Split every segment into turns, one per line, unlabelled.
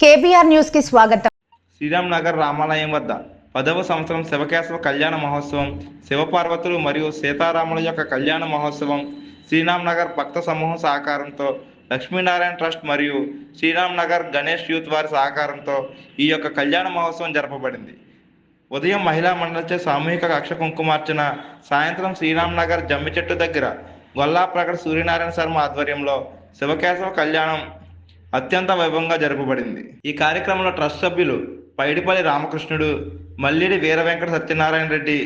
KBR న్యూస్కి స్వాగతం.
శ్రీరామ్ నగర్ రామాలయం వద్ద పదవ సంవత్సరం శివకేశవ కళ్యాణ మహోత్సవం శివపార్వతులు మరియు సీతారాముల యొక్క కళ్యాణ మహోత్సవం శ్రీరామ్ నగర్ భక్త సమూహం సహకారంతో లక్ష్మీనారాయణ ట్రస్ట్ మరియు శ్రీరామ్ నగర్ గణేష్ యూత్ వారి సహకారంతో ఈ యొక్క కళ్యాణ మహోత్సవం జరపబడింది. ఉదయం మహిళా మండలిచే సామూహిక అక్ష కుంకుమార్చన సాయంత్రం శ్రీరామ్ నగర్ జమ్మి చెట్టు దగ్గర గొల్లా ప్రకట సూర్యనారాయణ శర్మ ఆధ్వర్యంలో శివకేశవ కళ్యాణం అత్యంత వైభవంగా జరపబడింది. ఈ కార్యక్రమంలో ట్రస్ట్ సభ్యులు పైడిపల్లి రామకృష్ణుడు మల్లిడి వీర వెంకట సత్యనారాయణ రెడ్డి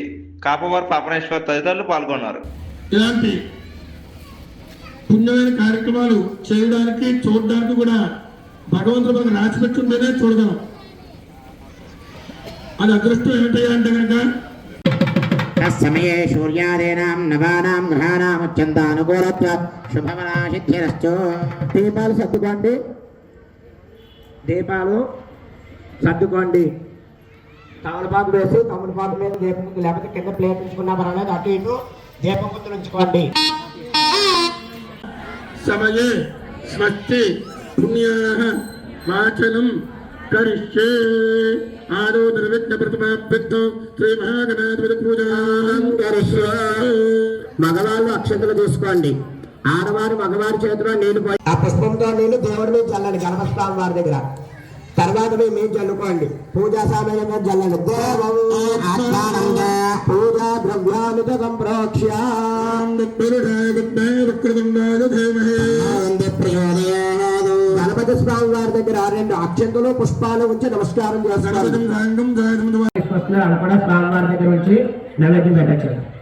కాపవారి పాపనేశ్వర్ తదితరులు పాల్గొన్నారు.
ఇలాంటి పుణ్యమైన కార్యక్రమాలు చేయడానికి చూడడానికి కూడా భగవంతుడు మనకు రాసి పెట్టుంటేనే చూడగలం. అది అదృష్టం ఏమిటయ్యా అంటే కనుక
తత్సమయే సూర్యాదీనాం నవానాం గ్రహాణామత్యంతానుకూలత్వ శుభమనాసిద్ధిరశ్చో దీపాలు సర్దుకోండి. దీపాలు సర్దుకోండి. తమలపాకు వేసి తమలపాకు మీద దీపం లేకపోతే కింద ప్లేట్ ఉంచుకున్నా పర్వాలేదు అటు ఇటు దీపం ముందు ఉంచుకోండి.
సమయే స్వస్తి పుణ్యా వాచనం కరిష్యే. ఆదో నిర్విఘ్న ప్రతిమాభ్యర్థం శ్రీ మహాగణాధిపతి పూజాం
మగవాళ్ళు అక్షంతలు తీసుకోండి. ఆడవారు మగవారి చేతిలో నీళ్ళు పోయి ఆ పుష్పంతో నీళ్ళు దేవుడి మీద చల్లండి. గణపస్వామి వారి దగ్గర. తర్వాత మీ మీద చల్లుకోండి. పూజా సామాన్యం మీద చల్లండి. దేవం ఆత్మానంద పూజా ద్రవ్యానుత గణపతి స్వామి వారి దగ్గర రెండు అక్షంతలు పుష్పాలు ఉంచి నమస్కారం చేస్తారు. స్వామి వారి దగ్గర ఉంచి నైవేద్యం పెట్టచ్చు.